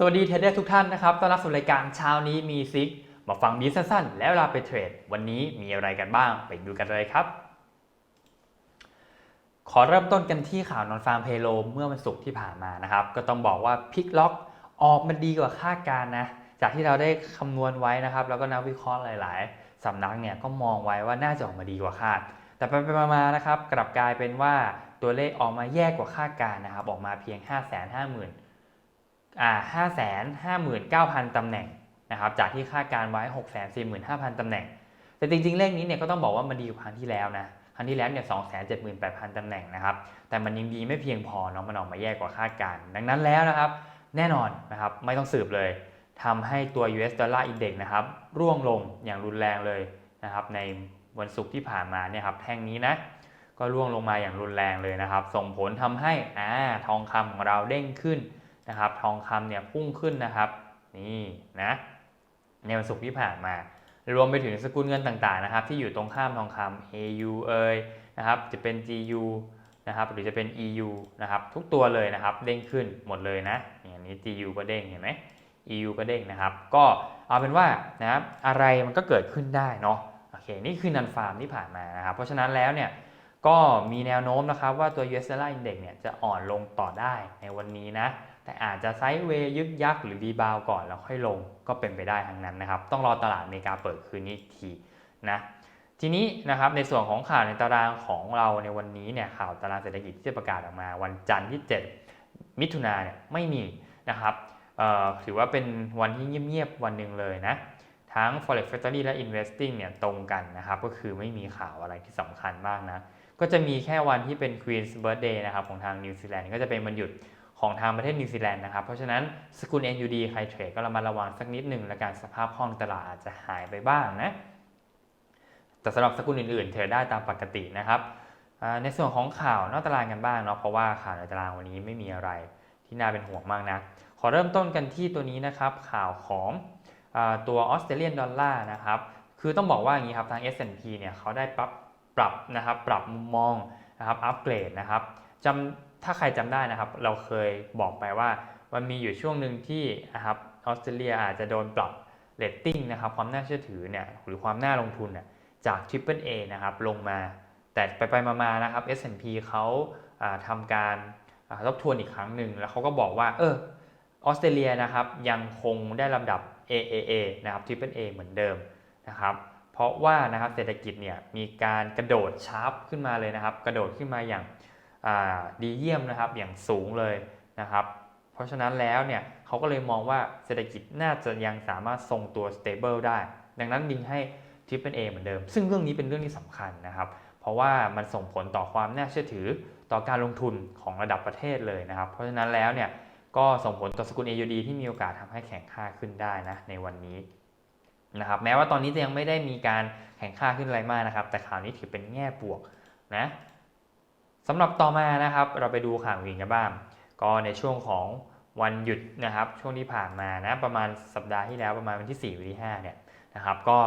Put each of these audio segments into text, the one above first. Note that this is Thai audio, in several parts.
สวัสดีเทรดเดอร์ทุกท่านนะครับ ต้อนรับสู่รายการเช้านี้มีซิก มาฟังบีสั้นๆ แล้วลาไปเทรด วันนี้มีอะไรกันบ้าง ไปดูกันเลยครับ ขอเริ่มต้นกันที่ข่าวนอนฟาร์มเพโลเมื่อวันศุกร์ที่ผ่านมานะครับ ก็ต้องบอกว่าพิกล็อกออกมาดีกว่าคาดการนะ จากที่เราได้คำนวณไว้นะครับ แล้วก็นักวิเคราะห์หลาย ๆสำนักเนี่ยก็มองไว้ว่าน่าจะออกมาดีกว่าคาด แต่ไปไปมาๆนะครับ กลับกลายเป็นว่าตัวเลขออกมาแย่กว่าคาดการนะครับ ออกมาเพียง 5 5 0 0 0 0อ่า ห้าแสนห้าหมื่นเก้าพันตำแหน่งนะครับจากที่คาดการไว้หกแสนสี่หมื่นห้าพันตำแหน่ง แต่จริงๆ เลขนี้เนี่ยก็ต้องบอกว่ามันดีกว่าครั้งที่แล้วนะครั้งที่แล้วเนี่ยสองแสนเจ็ดหมื่นแปดพันตำแหน่งนะครับแต่มันยังดีไม่เพียงพอเนาะมันออกมาแย่กว่าคาดการ ดังนั้นแล้วนะครับแน่นอนนะครับไม่ต้องสืบเลยทำให้ตัว US Dollar Index นะครับร่วงลงอย่างรุนแรงเลยนะครับในวันศุกร์ที่ผ่านมาเนี่ยครับแท่งนี้นะก็ร่วงลงมาอย่างรุนแรงเลยนะครับ ส่งผลทำให้อ่าทองคำของเราเด้งขึ้น นะครับทองคำเนี่ยพุ่งขึ้นนะครับนี่นะในวันศุกร์ที่ผ่านมารวมไปถึงสกุลเงินต่างๆนะครับ ที่อยู่ตรงข้ามทองคำ AU เอยนะครับจะเป็น GU นะครับหรือจะเป็น EU นะครับทุกตัวเลยนะครับเด้งขึ้นหมดเลยนะอย่างนี้ GU ก็เด้งเห็นไหม EU ก็เด้งนะครับ ก็เอาเป็นว่านะครับอะไรมันก็เกิดขึ้นได้เนาะโอเคนี่คือนันฟาร์มที่ผ่านมานะครับเพราะฉะนั้นแล้วเนี่ย ก็มีแนวโน้มนะครับว่าตัว US Dollar Index เนี่ยจะอ่อนลงต่อได้ในวันนี้นะ แต่อาจจะไซด์เวย์ยึกยักหรือรีบาวก่อนแล้วค่อยลงก็เป็นไปได้ทั้งนั้นนะครับ ต้องรอตลาดอเมริกาเปิดคืนนี้ทีนะทีนี้นะครับในส่วนของข่าวในตารางของเราในวันนี้เนี่ยข่าวตารางเศรษฐกิจที่จะประกาศออกมา วันจันทร์ที่ 7 มิถุนาเนี่ยไม่มีนะครับถือว่าเป็นวันที่เงียบๆวันหนึ่งเลยนะทั้ง forex factory และ investing เนี่ยตรงกันนะครับก็คือไม่มีข่าวอะไรที่สำคัญมากนะ ก็จะมีแค่วันที่เป็น Queen's Birthday นะครับของทางนิวซีแลนด์ก็จะเป็นวันหยุดของทางประเทศนิวซีแลนด์นะครับ เพราะฉะนั้นสกุล NUD ใครเทรดก็ระมัดระวังสักนิดหนึ่งและการสภาพคล่องตลาดอาจจะหายไปบ้างนะแต่สำหรับสกุลอื่นๆ เทรดได้ตามปกตินะครับในส่วนของข่าวนอกตารางกันบ้างเนาะเพราะว่าข่าวในตารางวันนี้ไม่มีอะไรที่น่าเป็นห่วงมากนะขอเริ่มต้นกันที่ตัวนี้นะครับข่าวของอตัวออสเตรเลียนดอลลาร์นะครับคือต้องบอกว่าอย่างนี้ครับทาง S&P เนี่ยเขาได้ปรับ ปรับนะครับปรับมุมมองนะครับอัปเกรดนะครับจำถ้าใครจำได้นะครับ เราเคยบอกไปว่ามันมีอยู่ช่วงหนึ่งที่นะครับออสเตรเลียอาจจะโดนปรับเรตติ้งนะครับความน่าเชื่อถือเนี่ยหรือความน่าลงทุนเนี่ยจาก Triple A นะครับลงมาแต่ไปไปมาๆนะครับ S&P เขาทำการทบทวนอีกครั้งหนึ่งแล้วเขาก็บอกว่าเออออสเตรเลียนะครับยังคงได้ลำดับ AAA นะครับ Triple A เหมือนเดิมนะครับ เพราะว่านะครับเศรษฐกิจเนี่ยมีการกระโดดชาร์ปขึ้นมาเลยนะครับ กระโดดขึ้นมาอย่างดีเยี่ยมนะครับอย่างสูงเลยนะครับ เพราะฉะนั้นแล้วเนี่ยเขาก็เลยมองว่าเศรษฐกิจน่าจะยังสามารถทรงตัว stable ได้ ดังนั้นดึงให้ Triple A เเหมือนเดิม ซึ่งเรื่องนี้เป็นเรื่องที่สำคัญนะครับ เพราะว่ามันส่งผลต่อความน่าเชื่อถือต่อการลงทุนของระดับประเทศเลยนะครับ เพราะฉะนั้นแล้วเนี่ยก็ส่งผลต่อสกุล AUD ที่มีโอกาสทำให้แข็งค่าขึ้นได้นะในวันนี้ นะครับแม้ว่าตอนนี้จะยังไม่ได้มีการแข่งค่าขึ้นอะไรมากนะครับ แต่ข่าวนี้ถือเป็นแง่บวกนะสำหรับต่อมานะครับ เราไปดูข่าวอื่นกันบ้างก็ในช่วงของวันหยุดนะครับ ช่วงที่ผ่านมานะประมาณสัปดาห์ที่แล้วประมาณวันที่ 4 วันที่5เนี่ยนะครับ ก็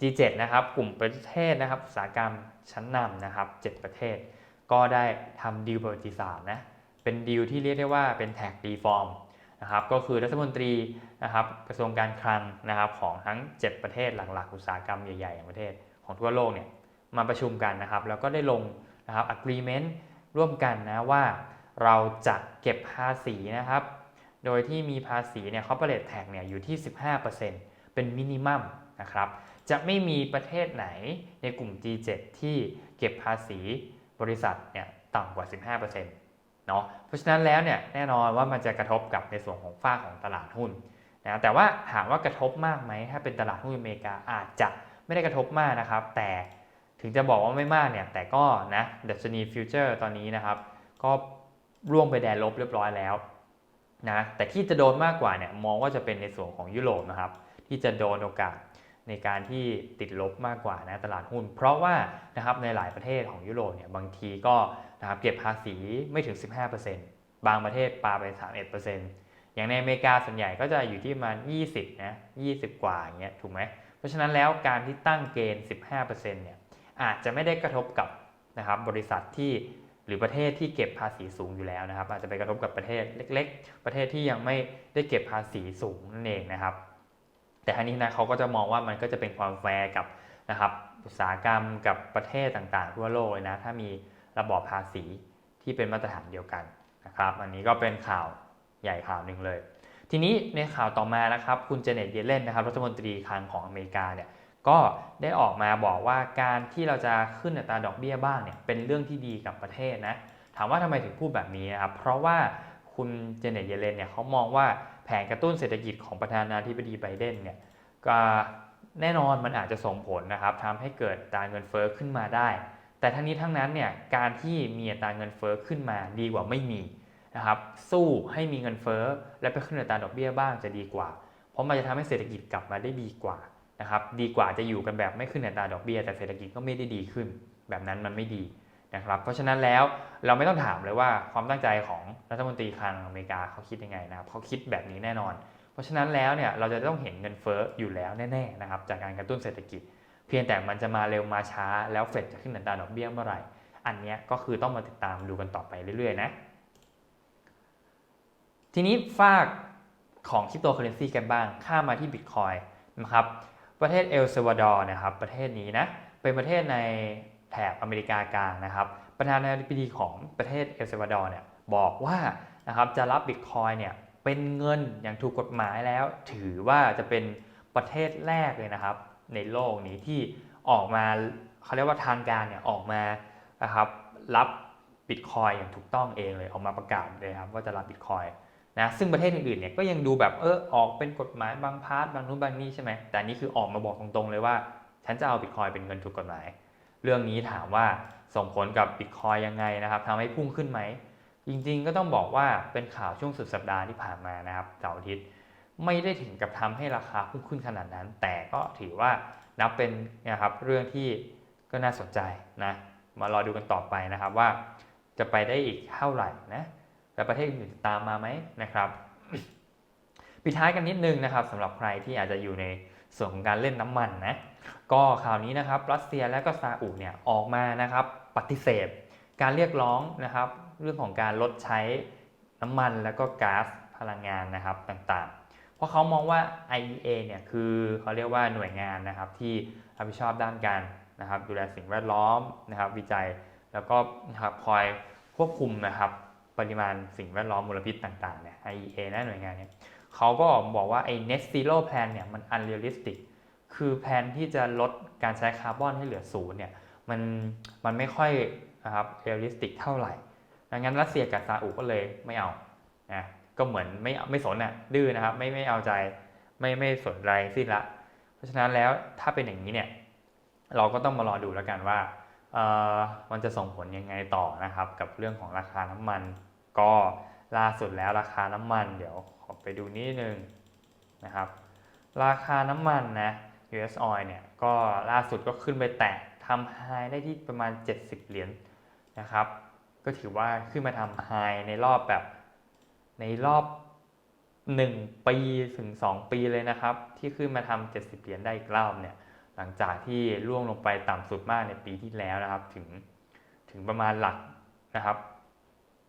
G7 นะครับ กลุ่มประเทศนะครับอุตสาหกรรมชั้นนำนะครับ 7 ประเทศ ก็ได้ทำดีลประวัติศาสตร์นะเป็นดีลที่เรียกได้ว่าเป็นแท็กรีฟอร์ม นะครับก็คือรัฐมนตรีนะครับกระทรวงการคลังนะครับของทั้ง 7 ประเทศหลักๆ อุตสาหกรรมใหญ่ๆของประเทศของทั่วโลกเนี่ยมาประชุมกันนะครับแล้วก็ได้ลงนะครับ agreement ร่วมกันนะว่าเราจะเก็บภาษีนะครับ โดยที่มีภาษีเนี่ย corporate tax เนี่ยอยู่ที่ 15%เป็นมินิมัมนะครับจะไม่มีประเทศไหนในกลุ่ม G7 ที่เก็บภาษีบริษัทเนี่ยต่ำกว่า 15% เนาะเพราะฉะนั้นแล้วเนี่ยแน่นอนว่ามันจะกระทบกับในส่วนของฝ้าของตลาดหุ้นนะแต่ว่าถามว่ากระทบมากไหมถ้าเป็นตลาดหุ้นอเมริกาอาจจะไม่ได้กระทบมากนะครับ แต่ถึงจะบอกว่าไม่มากเนี่ยแต่ก็นะดัชนีฟิวเจอร์ตอนนี้นะครับก็ร่วงไปแดนลบเรียบร้อยแล้วนะแต่ที่จะโดนมากกว่าเนี่ยมองว่าจะเป็นในส่วนของยุโรปนะครับที่จะโดนโอกาส ในการที่ติดลบมากกว่านะตลาดหุ้น เพราะว่านะครับในหลายประเทศของยุโรปเนี่ยบางทีก็นะครับเก็บภาษีไม่ถึง 15%บางประเทศปาไป 31%อย่างในอเมริกาส่วนใหญ่ก็จะอยู่ที่ประมาณ 20นะ20 กว่าอย่างเงี้ยถูกไหมเพราะฉะนั้นแล้วการที่ตั้งเกณฑ์ 15%เนี่ยอาจจะไม่ได้กระทบกับนะครับบริษัทที่หรือประเทศที่เก็บภาษีสูงอยู่แล้วนะครับ อาจจะไปกระทบกับประเทศเล็ก ๆ ประเทศที่ยังไม่ได้เก็บภาษีสูงนั่นเองนะครับ แต่ทั้งนี้นะเขาก็จะมองว่ามันก็จะเป็นความแฟร์กับนะครับอุตสาหกรรมกับประเทศต่างๆทั่วโลกเลยนะถ้ามีระบอบภาษีที่เป็นมาตรฐานเดียวกันนะครับ อันนี้ก็เป็นข่าวใหญ่ข่าวหนึ่งเลย ทีนี้ในข่าวต่อมานะครับคุณเจเน็ตเยเลนนะครับรัฐมนตรีคลังของอเมริกาเนี่ยก็ได้ออกมาบอกว่าการที่เราจะขึ้นอัตราดอกเบี้ยบ้างเนี่ยเป็นเรื่องที่ดีกับประเทศนะถามว่าทำไมถึงพูดแบบนี้นะครับเพราะว่าคุณเจเน็ตเยเลนเนี่ยเขามองว่า แผนกระตุ้นเศรษฐกิจของประธานาธิบดีไบเดนเนี่ยก็แน่นอนมันอาจจะส่งผลนะครับทำให้เกิดตราเงินเฟ้อขึ้นมาได้ แต่ทั้งนี้ทั้งนั้นเนี่ยการที่มีตราเงินเฟ้อขึ้นมาดีกว่าไม่มีนะครับสู้ให้มีเงินเฟ้อและไปขึ้นอัตราดอกเบี้ยบ้างจะดีกว่า เพราะมันจะทำให้เศรษฐกิจกลับมาได้ดีกว่านะครับดีกว่าจะอยู่กันแบบไม่ขึ้นอัตราดอกเบี้ยแต่เศรษฐกิจก็ไม่ได้ดีขึ้น แบบนั้นมันไม่ดี นะครับเพราะฉะนั้นแล้วเราไม่ต้องถามเลยว่าความตั้งใจของรัฐมนตรีคลังอเมริกาเขาคิดยังไงนะครับเขาคิดแบบนี้แน่นอน เพราะฉะนั้นแล้วเนี่ยเราจะต้องเห็นเงินเฟ้ออยู่แล้วแน่ๆนะครับจากการกระตุ้นเศรษฐกิจ เพียงแต่มันจะมาเร็วมาช้าแล้วเฟดจะขึ้นอัตราดอกเบี้ยเมื่อไหร่ อันนี้ก็คือต้องมาติดตามดูกันต่อไปเรื่อยๆนะทีนี้ฝากของคริปโตเคอเรนซีกันบ้างข้ามาที่บิตคอยนะครับประเทศเอลซัวาดอร์นะครับประเทศนี้นะเป็นประเทศใน แถบอเมริกากลางนะครับ ประธานาธิบดีของประเทศเอลซัลวาดอร์เนี่ยบอกว่านะครับจะรับบิตคอยเนี่ยเป็นเงินอย่างถูกกฎหมายแล้ว ถือว่าจะเป็นประเทศแรกเลยนะครับ ในโลกนี้ที่ออกมาเขาเรียกว่าทางการเนี่ยออกมานะครับรับบิตคอยอย่างถูกต้องเองเลยออกมาประกาศเลยครับว่าจะรับบิตคอยนะซึ่งประเทศอื่นๆเนี่ยก็ยังดูแบบเออออกเป็นกฎหมายบางพาร์ทบางนู้นบางนี้ใช่ไหมแต่นนี้คือออกมาบอกตรงๆเลยว่า ฉันจะเอาบิตคอยเป็นเงินถูกกฎหมาย เรื่องนี้ถามว่าส่งผลกับบิตคอยยังไงนะครับทำให้พุ่งขึ้นไหม จริงๆก็ต้องบอกว่าเป็นข่าวช่วงสุดสัปดาห์ที่ผ่านมานะครับเสาร์อาทิตย์ไม่ได้ถึงกับทำให้ราคาพุ่งขึ้นขนาดนั้น แต่ก็ถือว่านับเป็นนะครับเรื่องที่ก็น่าสนใจนะมารอดูกันต่อไปนะครับว่า จะไปได้อีกเท่าไหร่นะและประเทศอื่นจะตามมาไหมนะครับปิดท้ายกันนิดนึงนะครับสำหรับใครที่อาจจะอยู่ใน ส่วนของการเล่นน้ำมันนะก็ข่าวนี้นะครับรัสเซียและก็ซาอุเนี่ยออกมานะครับปฏิเสธ การเรียกร้องนะครับเรื่องของการลดใช้น้ำมันแล้วก็ก๊าซพลังงานนะครับต่างๆ เพราะเขามองว่า IEA เนี่ยคือเขาเรียกว่าหน่วยงานนะครับที่รับผิดชอบด้านการนะครับดูแลสิ่งแวดล้อมนะครับวิจัยแล้วก็นะครับคอยควบคุมนะครับปริมาณสิ่งแวดล้อมมลพิษต่างๆเนี่ย IEA นะหน่วยงานเนี่ย เขาก็บอกว่าไอ้ net zero plan เนี่ยมัน unrealistic คือแผนที่จะลดการใช้คาร์บอนให้เหลือศูนย์เนี่ยมันมันไม่ค่อยนะครับเรียลลิสติกเท่าไหร่ดังนั้นรัสเซียกับซาอุก็เลยไม่เอานะก็เหมือนไม่ไม่สนอะดื้อนะครับไม่ไม่เอาใจไม่ไม่สนใจสิ้นละ เพราะฉะนั้นแล้วถ้าเป็นอย่างนี้เนี่ยเราก็ต้องมารอดูแล้วกันว่าเออมันจะส่งผลยังไงต่อนะครับ กับเรื่องของราคาน้ำมัน ก็ ล่าสุดแล้วราคาน้ำมันเดี๋ยวขอไปดูนิดนึงนะครับ ราคาน้ำมันนะ US oil เนี่ยก็ล่าสุดก็ขึ้นไปแตะทำไฮได้ที่ประมาณ 70 เหรียญนะครับ ก็ถือว่าขึ้นมาทำไฮในรอบแบบในรอบ 1 ปีถึง 2 ปีเลยนะครับ ที่ขึ้นมาทำ70 เหรียญได้อีกรอบเนี่ยหลังจากที่ร่วงลงไปต่ำสุดมากในปีที่แล้วนะครับ ถึงถึงประมาณหลักนะครับ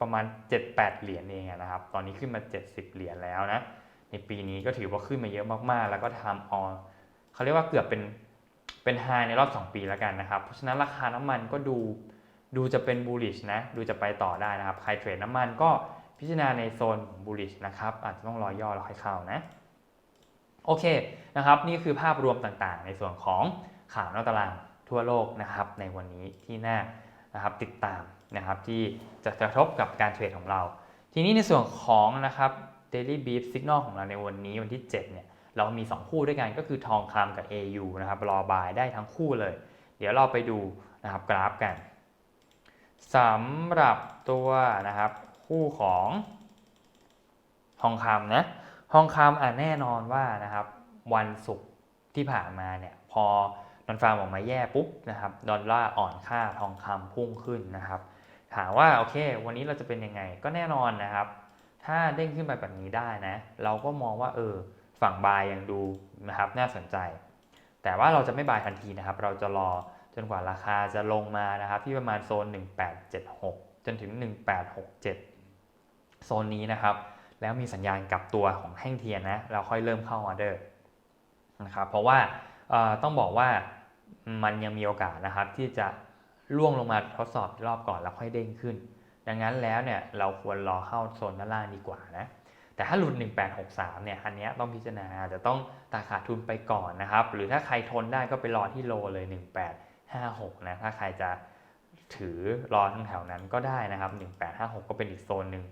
ประมาณ 7-8 เหรียญเองนะครับ ตอนนี้ขึ้นมา 70 เหรียญแล้วนะ ในปีนี้ก็ถือว่าขึ้นมาเยอะมากๆ แล้วก็ทำออเขาเรียกว่าเกือบเป็นเป็นไฮในรอบ 2 ปีแล้วกันนะครับ เพราะฉะนั้นราคาน้ำมันก็ดูดูจะเป็นบูลลิชนะ ดูจะไปต่อได้นะครับ ใครเทรดน้ำมันก็พิจารณาในโซนบูลลิชนะครับ อาจจะต้องรอย่อแล้วค่อยเข้านะ โอเคนะครับ นี่คือภาพรวมต่างๆ ในส่วนของข่าวนอกตารางทั่วโลกนะครับ ในวันนี้ที่น่านะครับติดตาม นะครับที่จะกระทบกับการเทรดของเรา ทีนี้ในส่วนของนะครับ Daily Beef Signal ของเราในวันนี้วันที่ 7 เนี่ย เรามี 2 คู่ด้วยกันก็คือทองคำกับ AU นะครับรอบายได้ทั้งคู่เลย เดี๋ยวเราไปดูนะครับกราฟกันสำหรับตัวนะครับคู่ของทองคำนะทองคำอะแน่นอนว่านะครับวันศุกร์ที่ผ่านมาเนี่ยพอนอนฟาร์มออกมาแย่ปุ๊บนะครับดอลลาร์อ่อนค่าทองคำพุ่งขึ้นนะครับ ถามว่าโอเค วันนี้เราจะเป็นยังไง ก็แน่นอนนะครับ ถ้าเด้งขึ้นไปแบบนี้ได้นะ เราก็มองว่าเออฝั่งบายยังดูนะครับน่าสนใจ แต่ว่าเราจะไม่บายทันทีนะครับ เราจะรอจนกว่าราคาจะลงมานะครับ ที่ประมาณโซน 1876 จนถึง 1867 โซนนี้นะครับ แล้วมีสัญญาณกลับตัวของแท่งเทียนนะเราค่อยเริ่มเข้าออเดอร์นะครับเพราะว่าต้องบอกว่ามันยังมีโอกาสนะครับที่จะ ล่วงลงมาทดสอบรอบก่อนแล้วค่อยเด้งขึ้น ดังนั้นแล้วเนี่ยเราควรรอเข้าโซนด้านล่างดีกว่านะแต่ถ้าหลุด 1863 เนี่ย อันนี้ต้องพิจารณาอาจจะต้องตัดขาดทุนไปก่อนนะครับ หรือถ้าใครทนได้ก็ไปรอที่โลเลย 1856 นะ ถ้าใครจะถือรอทั้งแถวนั้นก็ได้นะครับ 1856 ก็เป็นอีกโซนหนึ่ง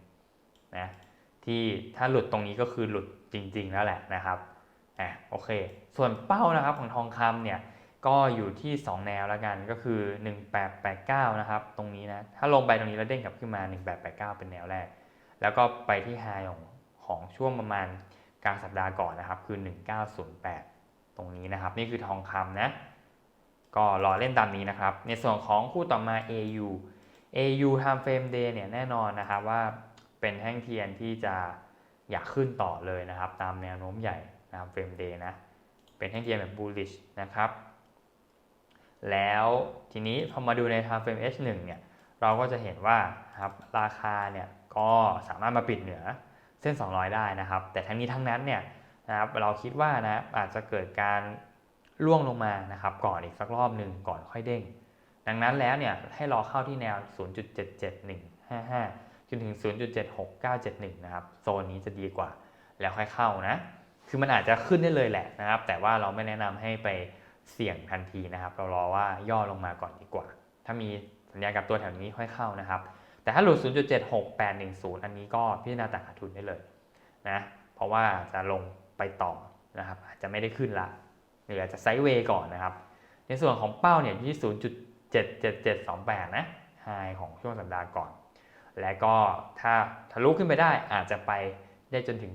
นะ ที่ถ้าหลุดตรงนี้ก็คือหลุดจริง ๆ แล้วแหละนะครับ อะ โอเค ส่วนเป้านะครับของทองคำเนี่ย ก็อยู่ที่ 2 แนวแล้วกันก็คือ 1889 นะครับ ตรงนี้นะ ถ้าลงไปตรงนี้แล้วเด้งกลับขึ้นมา 1889 เป็นแนวแรก แล้วก็ไปที่ไฮของของช่วงประมาณกลางสัปดาห์ก่อนนะครับ คือ 1908 ตรงนี้นะครับ นี่คือทองคำนะ ก็รอเล่นตามนี้นะครับ ในส่วนของคู่ต่อมา AU AU time frame day เนี่ยแน่นอนนะครับว่าเป็นแท่งเทียนที่จะอยากขึ้นต่อเลยนะครับ ตามแนวโน้มใหญ่ time frame day นะ เป็นแท่งเทียนแบบ bullish นะครับ แล้วทีนี้พอมาดูใน time frame H1 เนี่ยเราก็จะเห็นว่าครับราคาเนี่ยก็สามารถมาปิดเหนือเส้น 200 ได้นะครับ แต่ทั้งนี้ทั้งนั้นเนี่ยนะครับเราคิดว่านะอาจจะเกิดการล่วงลงมานะครับก่อนอีกสักรอบหนึ่งก่อนค่อยเด้ง ดังนั้นแล้วเนี่ยให้รอเข้าที่แนว 0.77155 จนถึง 0.76971 นะครับโซนนี้จะดีกว่าแล้วค่อยเข้านะ คือมันอาจจะขึ้นได้เลยแหละนะครับ แต่ว่าเราไม่แนะนำให้ไป เสี่ยงทันทีนะครับ เรารอว่าย่อลงมาก่อนดีกว่า ถ้ามีสัญญาณกับตัวแถวนี้ค่อยเข้านะครับ แต่ถ้าหลุด 0.76810 อันนี้ก็พิจารณาตัดขาดทุนได้เลยนะ เพราะว่าจะลงไปต่อนะครับ อาจจะไม่ได้ขึ้นละหรืออาจจะไซด์เวย์ก่อนนะครับ ในส่วนของเป้าเนี่ยที่ 0.77728 นะไฮของช่วงสัปดาห์ก่อน และก็ถ้าทะลุขึ้นไปได้อาจจะไปได้จนถึง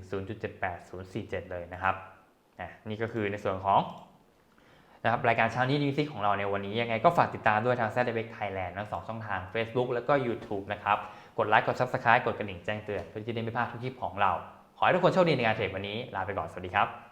0.78047 เลยนะครับ นี่ก็คือในส่วนของ นะครับรายการเช้านี้ดีซิกของเราในวันนี้ยังไงก็ฝากติดตามด้วยทางแซดเดเบกไทยแลนด์ทั้งสองช่องทาง Facebook แล้วก็ YouTube นะครับ กดไลค์กดซับสไคร b ์กดกระดิ่งแจ้งเตือนเพื่อที่จะได้ไม่พลาดทุกคลิปของเรา ขอให้ทุกคนโชคดีในงานเทรดวันนี้ลาไปก่อนสวัสดีครับ